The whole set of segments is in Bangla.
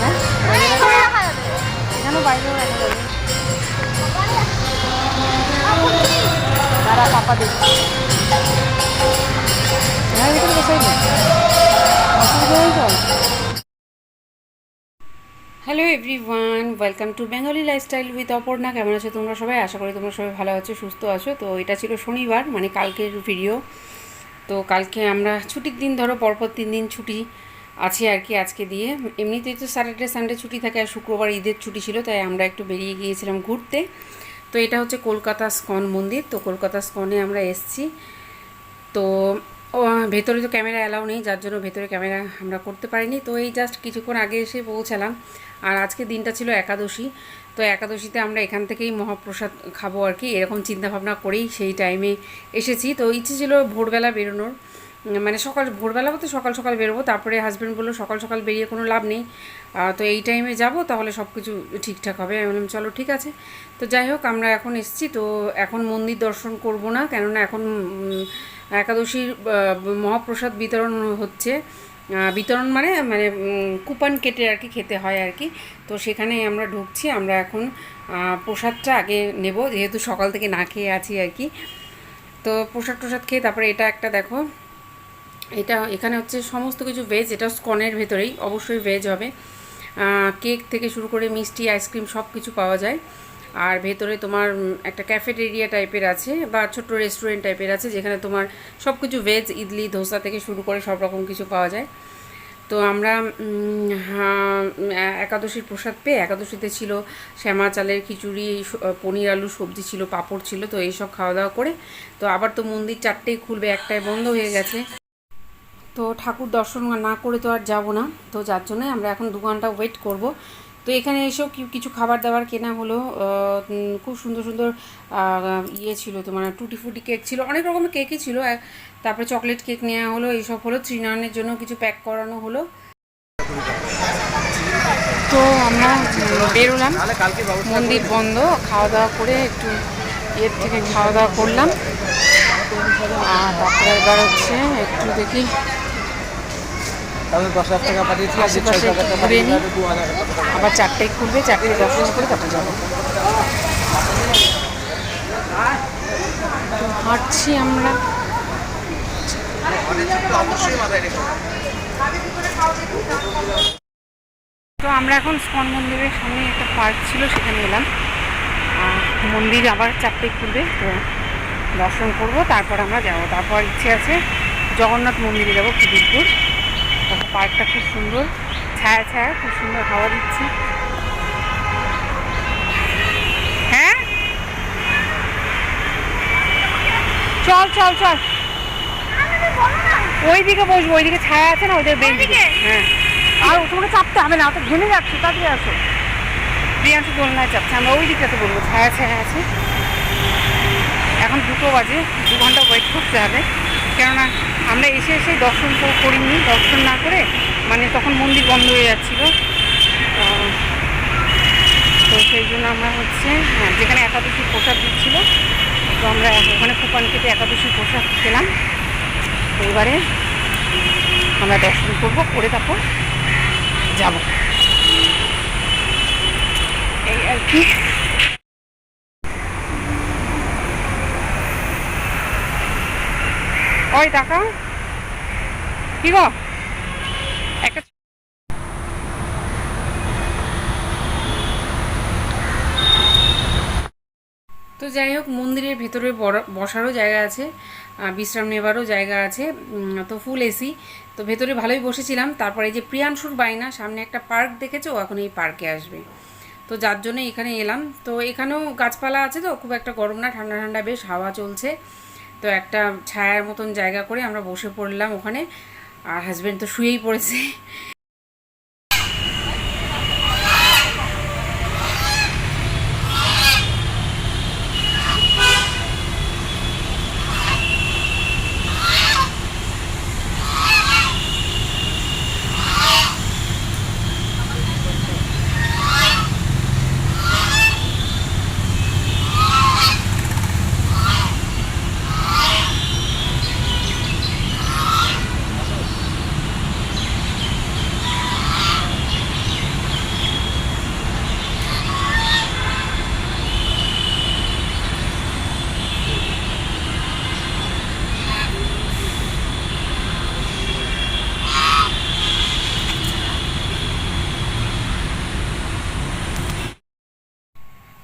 হ্যাঁ হ্যাঁ hello everyone welcome to Bengali lifestyle with Aparna কেমন আছো তোমরা সবাই? আশা করি তোমরা সবাই ভালো আছো, সুস্থ আছো। তো এটা ছিল শনিবার মানে কালকের ভিডিও তো কালকে আমরা ছুটির দিন, ধরো পরপর তিন দিন ছুটি আছে আর কি আজকে দিয়ে। এমনিতেই তো স্যাটারডে সানডে ছুটি থাকে আর শুক্রবার ঈদের ছুটি ছিল, তাই আমরা একটু বেরিয়ে গিয়েছিলাম ঘুরতে। তো এটা হচ্ছে কলকাতা স্কন মন্দির, তো কলকাতা স্কনে আমরা এসছি। তো ভেতরে তো ক্যামেরা অ্যালাউ নেই, যার জন্য ভেতরে ক্যামেরা আমরা করতে পারিনি। তো এই জাস্ট কিছুক্ষণ আগে এসে পৌঁছালাম। আর আজকে দিনটা ছিল একাদশী তো একাদশীতে আমরা এখান থেকেই মহাপ্রসাদ খাব আর কি। এরকম চিন্তাভাবনা করেই সেই টাইমে এসেছি। তো ইচ্ছে ছিল ভোরবেলা বেরোনোর। মানে সকাল, ভোরবেলা বলতে সকাল সকাল বেরোবো, তারপরে হাজব্যান্ড বলল সকাল সকাল বেরিয়ে কোনো লাভ নেই। তো এই টাইমে যাব, তাহলে সব কিছু ঠিকঠাক হবে। আমি বললাম, চলো, ঠিক আছে। তো যাই হোক, আমরা এখন এসেছি। তো এখন মন্দির দর্শন করব না, কেননা এখন একাদশীর মহাপ্রসাদ বিতরণ হচ্ছে। বিতরণ মানে মানে কুপন কেটে আর কি খেতে হয় আর কি। তো সেখানে আমরা ঢুকছি, আমরা এখন প্রসাদটা আগে নেব, যেহেতু সকাল থেকে না খেয়ে আছি আর কি। তো প্রসাদ প্রসাদ খেয়ে তারপরে এটা একটা দেখো, এটা এখানে হচ্ছে সমস্ত কিছু ভেজ এটা স্কনের ভেতরেই, অবশ্যই ভেজ হবে। কেক থেকে শুরু করে মিষ্টি আইসক্রিম সব কিছু পাওয়া যায়। আর ভেতরে তোমার একটা ক্যাফেটেরিয়া টাইপের আছে বা ছোট্ট রেস্টুরেন্ট টাইপের আছে যেখানে তোমার সব কিছু ভেজ ইডলি, ধোসা থেকে শুরু করে সব রকম কিছু পাওয়া যায়। তো আমরা একাদশীর প্রসাদ পেয়ে একাদশীতে ছিল শ্যামা চালের খিচুড়ি পনির আলু সবজি ছিল, পাঁপড় ছিল, তো এইসব খাওয়া দাওয়া করে, তো আবার তো মন্দির চারটেই খুলবে একটাই বন্ধ হয়ে গেছে। তো ঠাকুর দর্শন না করে তো আর যাব না, তো যার জন্যই আমরা এখন দু ঘণ্টা ওয়েট করব। তো এখানে এসেও কিছু খাবার দাবার কেনা হলো খুব সুন্দর সুন্দর ইয়ে ছিল, তোমার টুটি ফুটি কেক ছিল, অনেক রকমের কেকই ছিল তারপরে চকলেট কেক নেওয়া হলো, এইসব হলো, ত্রিনয়নের জন্য কিছু প্যাক করানো হলো। তো আমরা বেরোলাম, মন্দির বন্ধ খাওয়া দাওয়া করে একটু ইয়ের থেকে খাওয়া দাওয়া করলাম। আর তারপরে এবার হচ্ছে, একটু দেখি তাহলে দশ হাজার টাকা পাঠিয়েছি আর ছয় হাজার টাকা ঘুরে নিই। পাঠিয়েছি দু হাজার টাকা আবার চারটেই খুলবে চারটে দর্শন করে তারপর যাব। হাঁটছি আমরা। তো আমরা এখন স্কন মন্দিরের সামনে একটা পার্ক ছিল সেখানে এলাম। আর মন্দির আবার চারটে খুলবে তো দর্শন করব তারপর আমরা যাব। তারপর ইচ্ছে আছে জগন্নাথ মন্দিরে যাব খিদিরপুর তখন পার্কটা খুব সুন্দর। ছায়া ছায়া খুব সুন্দর হাওয়া দিচ্ছে। হ্যাঁ? চল চল চল। ওইদিকে বসবো ওইদিকে ছায়া আছে না ওইদিকে বেঞ্চ হ্যাঁ। আর তোমাকে চাপতে হবে না অত ঘেমে যাচ্ছে তাড়াতাড়ি আসো। প্রিয়াংশু দোলনায় চাপছে আমরা ওই দিকটাতে বলব ছায়া ছায়া আছে। এখন দুটো বাজে দু ঘণ্টা ওয়েট করতে হবে। কেননা আমরা এসে এসে দর্শন করিনি, দর্শন না করে মানে তখন মন্দির বন্ধ হয়ে যাচ্ছিল। তো সেই জন্য আমরা হচ্ছে হ্যাঁ যেখানে একাদশী প্রসাদ দিচ্ছিল, তো আমরা ওখানে কুপন কেটে একাদশী প্রসাদ খেলাম। তো এবারে আমরা দর্শন করব, করে তারপর যাব। এই আর কি। কি গো? তো যাই হোক, মন্দিরের ভেতরে বসারও জায়গা আছে বিশ্রাম নেবারও জায়গা আছে তো ফুল এসি তো ভেতরে ভালোই বসেছিলাম। তারপরে যে প্রিয়াংশুর বাইনা সামনে একটা পার্ক দেখেছ? এখন এই পার্কে আসবে। তো যার জন্য এখানে এলাম। তো এখানেও গাছপালা আছে তো, খুব একটা গরম না, ঠান্ডা ঠান্ডা বেশ হাওয়া চলছে। তো একটা ছায়ার মতন জায়গা করে আমরা বসে পড়লাম ওখানে। আর হাজব্যান্ড তো শুয়েই পড়েছে।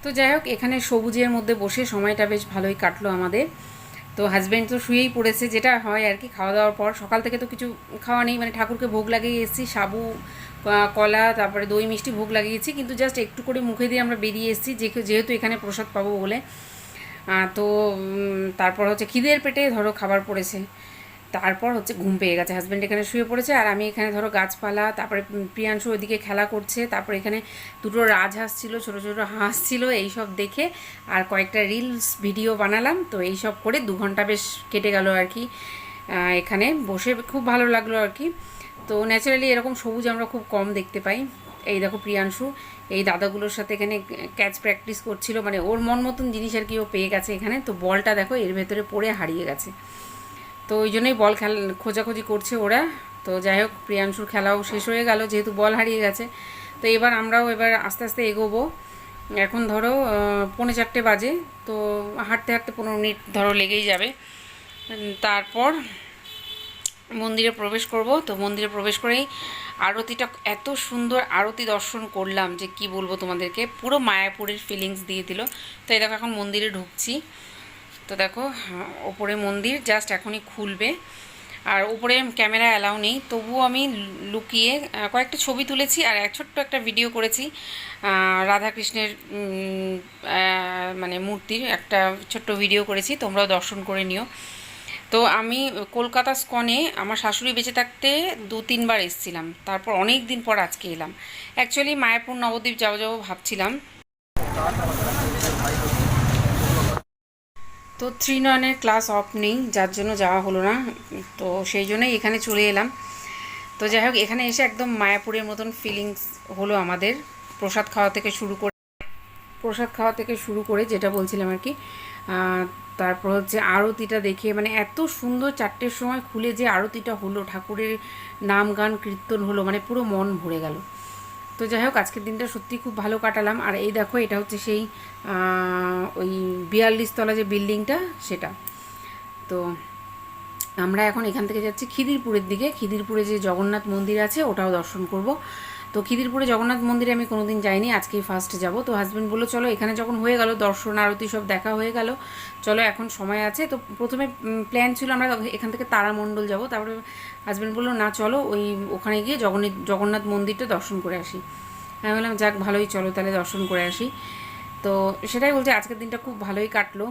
তো যাই হোক, এখানে সবুজের মধ্যে বসে সময়টা বেশ ভালোই কাটলো আমাদের। তো হাজব্যান্ড তো শুয়েই পড়েছে, যেটা হয় আর কি, খাওয়া দাওয়ার পর। সকাল থেকে তো কিছু খাওয়া নেই মানে ঠাকুরকে ভোগ লাগিয়ে এসেছি, সাবু কলা, তারপরে দই, মিষ্টি ভোগ লাগিয়েছি, কিন্তু জাস্ট একটু করে মুখে দিয়ে আমরা বেরিয়ে এসেছি যেহেতু এখানে প্রসাদ পাবো বলে। তো তারপর হচ্ছে খিদের পেটে ধরো খাবার পড়েছে। তারপর হচ্ছে ঘুম পেয়ে গেছে। হাজব্যান্ড এখানে শুয়ে পড়েছে আর আমি এখানে ধরো গাছপালা, তারপরে প্রিয়াংশু ওইদিকে খেলা করছে, তারপরে এখানে দুটো রাজহাঁস ছিল ছোটো ছোটো হাঁস ছিল এইসব দেখে আর কয়েকটা রিলস ভিডিও বানালাম। তো এইসব করে দু ঘণ্টা বেশ কেটে গেল আর কি এখানে। বসে খুব ভালো লাগল আর কি। তো ন্যাচারালি এরকম সবুজ আমরা খুব কম দেখতে পাই। এই দেখো প্রিয়াংশু, এই দাদাগুলোর সাথে এখানে ক্যাচ প্র্যাকটিস করছিল। মানে ওর মন মতন জিনিস আর কি ও পেয়ে গেছে এখানে। তো বলটা দেখো এর ভেতরে পড়ে হারিয়ে গেছে। তো ওই জন্যই বল খেল, খোঁজাখুঁজি করছে ওরা। তো যাই হোক, প্রিয়াংশুর খেলাও শেষ হয়ে গেল, যেহেতু বল হারিয়ে গেছে। তো এবার আমরাও এবার আস্তে আস্তে এগোবো। এখন ধরো পৌনে চারটে বাজে, তো হাঁটতে হাঁটতে পনেরো মিনিট ধরো লেগেই যাবে। তারপর মন্দিরে প্রবেশ করব। তো মন্দিরে প্রবেশ করেই আরতিটা এত সুন্দর আরতি দর্শন করলাম যে কি বলব তোমাদেরকে, পুরো মায়াপুরের ফিলিংস দিয়ে দিল। তো এই দেখো, এখন মন্দিরে ঢুকছি। তো দেখো, ওপরে মন্দির জাস্ট এখনই খুলবে। আর উপরে ক্যামেরা অ্যালাউ নেই, তবুও আমি লুকিয়ে কয়েকটা ছবি তুলেছি আর এক ছোট্ট একটা ভিডিও করেছি রাধাকৃষ্ণের মানে মূর্তির একটা ছোট্ট ভিডিও করেছি, তোমরাও দর্শন করে নিও। তো আমি কলকাতা স্কনে আমার শাশুড়ি বেঁচে থাকতে দু তিনবার এসেছিলাম, তারপর অনেক দিন পর আজকে এলাম। অ্যাকচুয়ালি মায়াপুর নবদ্বীপ যাব যাব ভাবছিলাম। তো থ্রি নয়নের ক্লাস অফ নেই, যার জন্য যাওয়া হলো না। তো সেই জন্যই এখানে চলে এলাম। তো যাই হোক, এখানে এসে একদম মায়াপুরের মতন ফিলিংস হলো আমাদের। প্রসাদ খাওয়া থেকে শুরু করে, প্রসাদ খাওয়া থেকে শুরু করে যেটা বলছিলাম আর কি তারপর হচ্ছে আরতিটা দেখে মানে এত সুন্দর চারটের সময় খুলে যে আরতিটা হলো, ঠাকুরের নাম গান কীর্তন হলো মানে পুরো মন ভরে গেল। তো যাই হোক, আজকের দিনটা সত্যি খুব ভালো কাটালাম। আর এই দেখো, এটা হচ্ছে সেই ওই বিয়াল্লিশ তলা যে বিল্ডিংটা, সেটা। তো আমরা এখন এখান থেকে যাচ্ছি খিদিরপুরের দিকে। খিদিরপুরে যে জগন্নাথ মন্দির আছে, ওটাও দর্শন করব। তো খিদিরপুরে জগন্নাথ মন্দিরে আমি কোনোদিন যাইনি, আজকেই ফার্স্ট যাব। তো হাজব্যান্ড বলল, চলো, এখানে যখন হয়ে গেল, দর্শন, আরতি সব দেখা হয়ে গেল, চলো, এখন সময় আছে। তো প্রথমে প্ল্যান ছিল আমরা এখান থেকে তারামণ্ডল যাব। তারপরে হাজব্যান্ড বলল, না, চলো, ওই ওখানে গিয়ে জগন্নাথ জগন্নাথ মন্দিরটা দর্শন করে আসি। আমি বললাম, যাক, ভালোই, চলো, তাহলে দর্শন করে আসি। তো সেটাই বলছি, আজকের দিনটা খুব ভালোই কাটলো।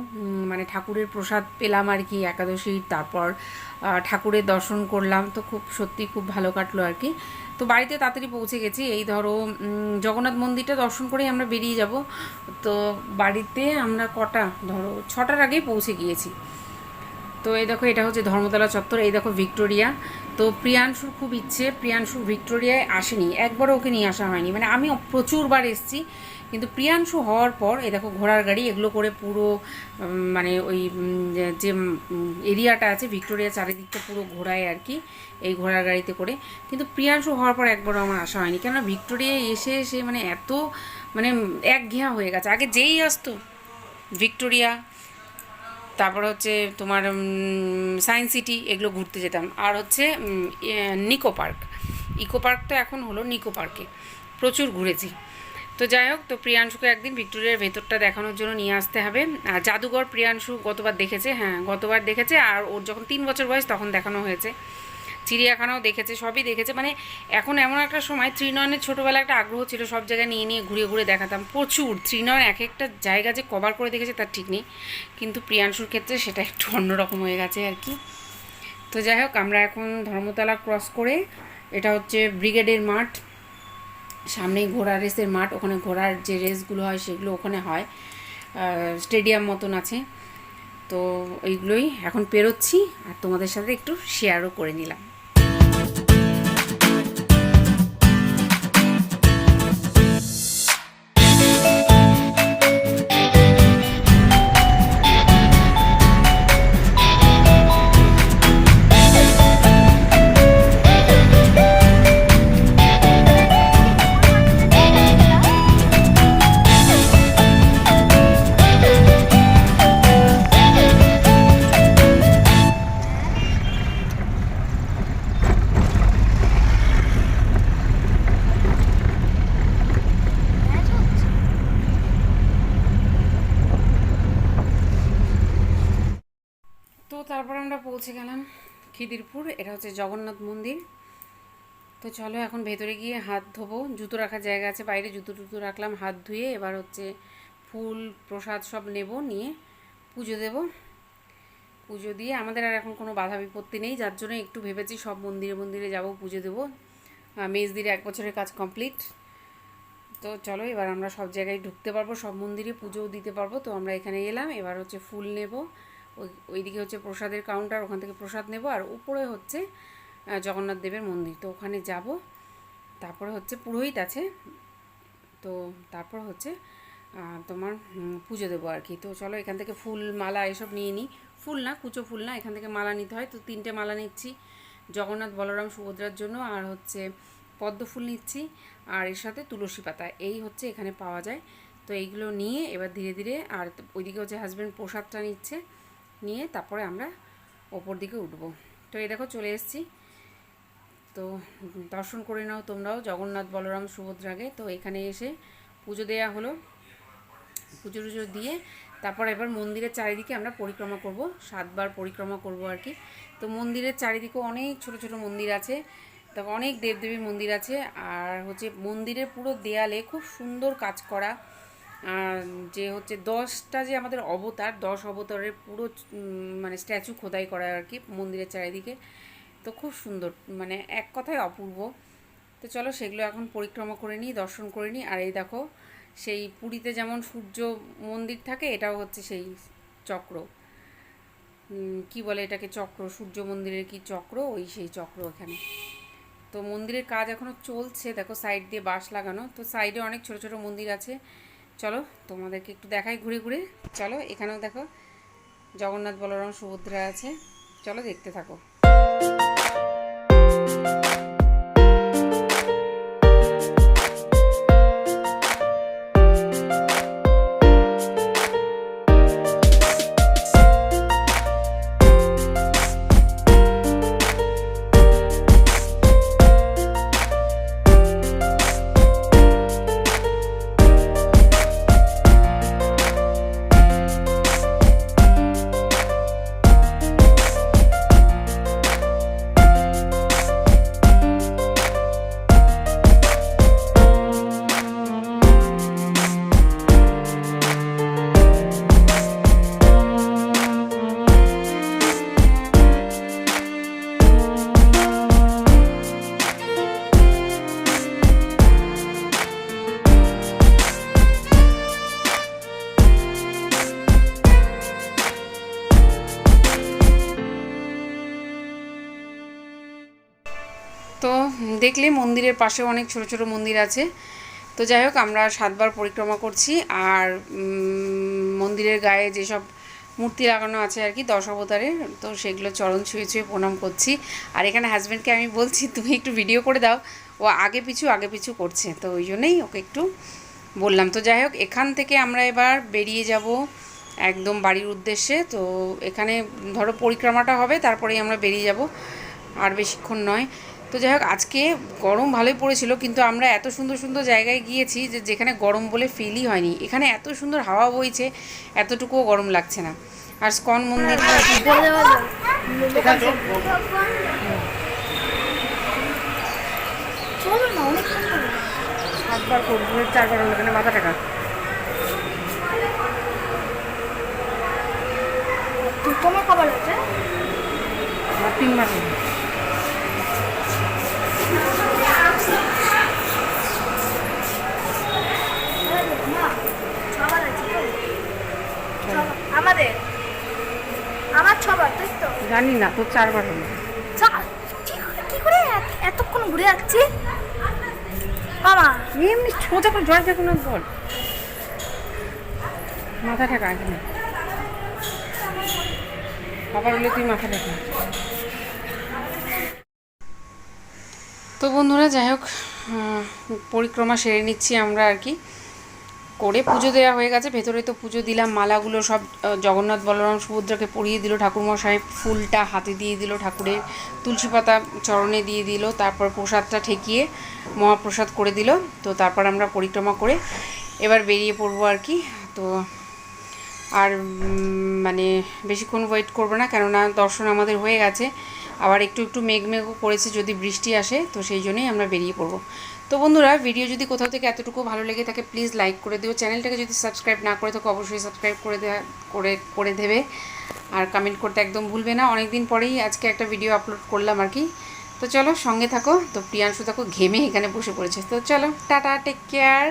মানে ঠাকুরের প্রসাদ পেলাম আর কি, একাদশী, তারপর ঠাকুরের দর্শন করলাম। তো খুব, সত্যি খুব ভালো কাটলো আর কি। তো বাড়িতে তাড়াতাড়ি পৌঁছে গেছি। এই ধরো জগন্নাথ মন্দিরটা দর্শন করেই আমরা বেরিয়ে যাব। তো বাড়িতে আমরা কটা, ধরো, ছটার আগেই পৌঁছে গিয়েছি। তো এই দেখো, এটা হচ্ছে ধর্মতলা চত্বর, এই দেখো ভিক্টোরিয়া। তো প্রিয়াংশুর খুব ইচ্ছে, প্রিয়াংশু ভিক্টোরিয়ায় আসেনি। একবারও ওকে নিয়ে আসা হয়নি। মানে আমি প্রচুরবার এসেছি, কিন্তু প্রিয়াংশু হওয়ার পর, এই দেখো ঘোড়ার গাড়ি, এগুলো করে পুরো মানে ওই যে এরিয়াটা আছে, ভিক্টোরিয়া চারিদিকটা পুরো ঘোরায় আর কি, এই ঘোড়ার গাড়িতে করে। কিন্তু প্রিয়াংশু হওয়ার পর একবারও আমার আসা হয়নি। কেননা ভিক্টোরিয়ায় এসে এসে মানে এত মানে একঘেয়া হয়ে গেছে। আগে যেই আসতো, ভিক্টোরিয়া তারপর হচ্ছে তোমার সায়েন্স সিটি এগুলো ঘুরতে যেতাম। আর হচ্ছে নিকো পার্ক ইকো পার্কটা এখন হলো নিকো পার্কে প্রচুর ঘুরেছি। তো যাই হোক, তো প্রিয়াংশুকে একদিন ভিক্টোরিয়ার ভেতরটা দেখানোর জন্য নিয়ে আসতে হবে। আর জাদুঘর প্রিয়াংশু গতবার দেখেছে হ্যাঁ গতবার দেখেছে। আর ওর যখন তিন বছর বয়স তখন দেখানো হয়েছে। চিড়িয়াখানাও দেখেছে, সবই দেখেছে। মানে এখন এমন একটা সময়, ত্রিনয়নের ছোটোবেলা একটা আগ্রহ ছিল, সব জায়গায় নিয়ে নিয়ে ঘুরে ঘুরে দেখাতাম। প্রচুর, ত্রিনয়ন এক একটা জায়গা যে কভার করে দেখেছে তার ঠিক নেই। কিন্তু প্রিয়াংশুর ক্ষেত্রে সেটা একটু অন্যরকম হয়ে গেছে আর কি। তো যাই হোক, আমরা এখন ধর্মতলা ক্রস করে, এটা হচ্ছে ব্রিগেডের মাঠ। সামনেই ঘোড়া রেসের মাঠ, ওখানে ঘোড়ার যে রেসগুলো হয় সেগুলো ওখানে হয়। স্টেডিয়াম মতন আছে। তো এইগুলোই এখন পেরোচ্ছি, আর তোমাদের সাথে একটু শেয়ারও করে নিলাম। তারপর আমরা পৌঁছে গেলাম খিদিরপুর, এটা হচ্ছে জগন্নাথ মন্দির। তো চলো এখন ভেতরে গিয়ে হাত ধোবো। জুতো রাখার জায়গা আছে, বাইরে জুতো টুতো রাখলাম, হাত ধুয়ে এবার হচ্ছে ফুল, প্রসাদ সব নেব, নিয়ে পুজো দেব। পুজো দিয়ে আমাদের আর এখন কোনো বাধা বিপত্তি নেই, যার জন্য একটু ভেবেছি সব মন্দিরে মন্দিরে যাব, পুজো দেবো। মেজদির এক বছরের কাজ কমপ্লিট। তো চলো এবার আমরা সব জায়গায় ঢুকতে পারব, সব মন্দিরে পুজোও দিতে পারব। তো আমরা এখানে এলাম, এবার হচ্ছে ফুল নেব। ওই, ওইদিকে হচ্ছে প্রসাদের কাউন্টার ওখান থেকে প্রসাদ নেব। আর উপরে হচ্ছে জগন্নাথ দেবের মন্দির। তো ওখানে যাব। তারপরে হচ্ছে পুরোহিত আছে। তো তারপর হচ্ছে তোমার পুজো দেবো আর কি। তো চলো এখান থেকে ফুল, মালা এসব নিয়ে নিই ফুল না, কুচো ফুল না, এখান থেকে মালা নিতে হয়। তো তিনটে মালা নিচ্ছি। জগন্নাথ, বলরাম, সুভদ্রার জন্য। আর হচ্ছে পদ্ম ফুল নিচ্ছি। আর এর সাথে তুলসী পাতা। এই হচ্ছে এখানে পাওয়া যায়। তো এইগুলো নিয়ে এবার ধীরে ধীরে, আর ওইদিকে হচ্ছে হাজব্যান্ড প্রসাদটা নিচ্ছে। নিয়ে তারপরে আমরা ওপর দিকে উঠবো। তো এই দেখো চলে এসেছি। তো দর্শন করে নাও তোমরাও, জগন্নাথ, বলরাম, সুভদ্রাকে। তো এখানে এসে পুজো দেওয়া হলো। পুজো টুজো দিয়ে তারপর এবার মন্দিরের চারিদিকে আমরা পরিক্রমা করব। সাতবার পরিক্রমা করব আর কি। তো মন্দিরের চারিদিকে অনেক ছোট ছোট মন্দির আছে। তারপর অনেক দেবদেবীর মন্দির আছে। আর হচ্ছে মন্দিরের পুরো দেয়ালে খুব সুন্দর কাজ করা আর যে হচ্ছে দশটা যে আমাদের অবতার, দশ অবতারের পুরো মানে স্ট্যাচু খোদাই করা আর কি মন্দিরের চারিদিকে। তো খুব সুন্দর মানে এক কথায় অপূর্ব। তো চলো সেগুলো এখন পরিক্রমা করে নিই, দর্শন করে নিই। আর এই দেখো, সেই পুরীতে যেমন সূর্য মন্দির থাকে, এটাও হচ্ছে সেই চক্র। কি বলে এটাকে চক্র? সূর্য মন্দিরের কি চক্র? ওই সেই চক্র এখানে। তো মন্দিরের কাজ এখনও চলছে। দেখো সাইড দিয়ে বাঁশ লাগানো। তো সাইডে অনেক ছোট ছোট মন্দির আছে। চলো, তোমাদেরকে একটু দেখাই ঘুরে ঘুরে। চলো, এখানেও দেখো, জগন্নাথ বলরাম, সুভদ্রা আছে। চলো, দেখতে থাকো। তো দেখলে মন্দিরের পাশে অনেক ছোট ছোট মন্দির আছে। তো যাই হোক, আমরা সাতবার পরিক্রমা করছি আর মন্দিরের গায়ে যেসব মূর্তি লাগানো আছে আর কি দশ অবতারের, তো সেগুলো চরণ ছুঁয়ে ছুঁয়ে প্রণাম করছি। আর এখানে হাজব্যান্ডকে আমি বলছি, তুমি একটু ভিডিও করে দাও। ও আগে পিছু আগে পিছু করছে। তো ওই জন্যই ওকে একটু বললাম। তো যাই হোক, এখান থেকে আমরা এবার বেরিয়ে যাব একদম বাড়ির উদ্দেশ্যে। তো এখানে ধরো পরিক্রমাটা হবে, তারপরেই আমরা বেরিয়ে যাব। আর বেশিক্ষণ নয়। তো যাই হোক আজকে গরম ভালোই পড়েছিল কিন্তু আমরা এত সুন্দর সুন্দর জায়গায় গিয়েছি যে যেখানে গরম বলে ফিলই হয়নি এখানে এত সুন্দর হাওয়া বইছে এতটুকুও গরম লাগছে না আর স্কন মন্দির সাতবার করব চারবার হলো কেন মাথা টাকা তোমার খাবার আছে আর তিন জানি না তোর চারবার হলো। কি করে- কি করে এত- এতক্ষণ ঘুরে যাচ্ছি? মামা এমনি সোজা করে জয় জগন্নাথ বল। মাথা ঠেকা এখানে আবার হলে তুই মাথা ঠেকা। তো বন্ধুরা যাই হোক পরিক্রমা সেরে নিচ্ছি আমরা আর কি। করে পুজো দেওয়া হয়ে গেছে। ভেতরে তো পুজো দিলাম, মালাগুলো সব জগন্নাথ বলরাম সুভদ্রাকে পরিয়ে দিল, ঠাকুরমশাই ফুলটা হাতে দিয়ে দিল ঠাকুরের তুলসী পাতা চরণে দিয়ে দিল, তারপর প্রসাদটা ঠেকিয়ে মহাপ্রসাদ করে দিল। তো তারপর আমরা পরিক্রমা করে এবার বেরিয়ে পড়ব আর কি। তো আর মানে বেশিক্ষণ ওয়েট করব না, কেননা দর্শন আমাদের হয়ে গেছে। আবার একটু একটু মেঘ মেঘও করেছে, যদি বৃষ্টি আসে, তো সেই জন্যই আমরা বেরিয়ে পড়ব। তো বন্ধুরা ভিডিও যদি কোথাও থেকে এতটুকু ভালো লেগে থাকে প্লিজ লাইক করে দিও। চ্যানেলটাকে যদি সাবস্ক্রাইব না করে থাকো, অবশ্যই সাবস্ক্রাইব করে দেওয়া করে করে দেবে। আর কমেন্ট করতে একদম ভুলবে না। অনেক দিন পরেই আজকে একটা ভিডিও আপলোড করলাম আর কি। তো চলো সঙ্গে থাকো। তো প্রিয়াংশু থাকো ঘেমে এখানে বসে পড়েছে। তো চলো, টাটা টেক কেয়ার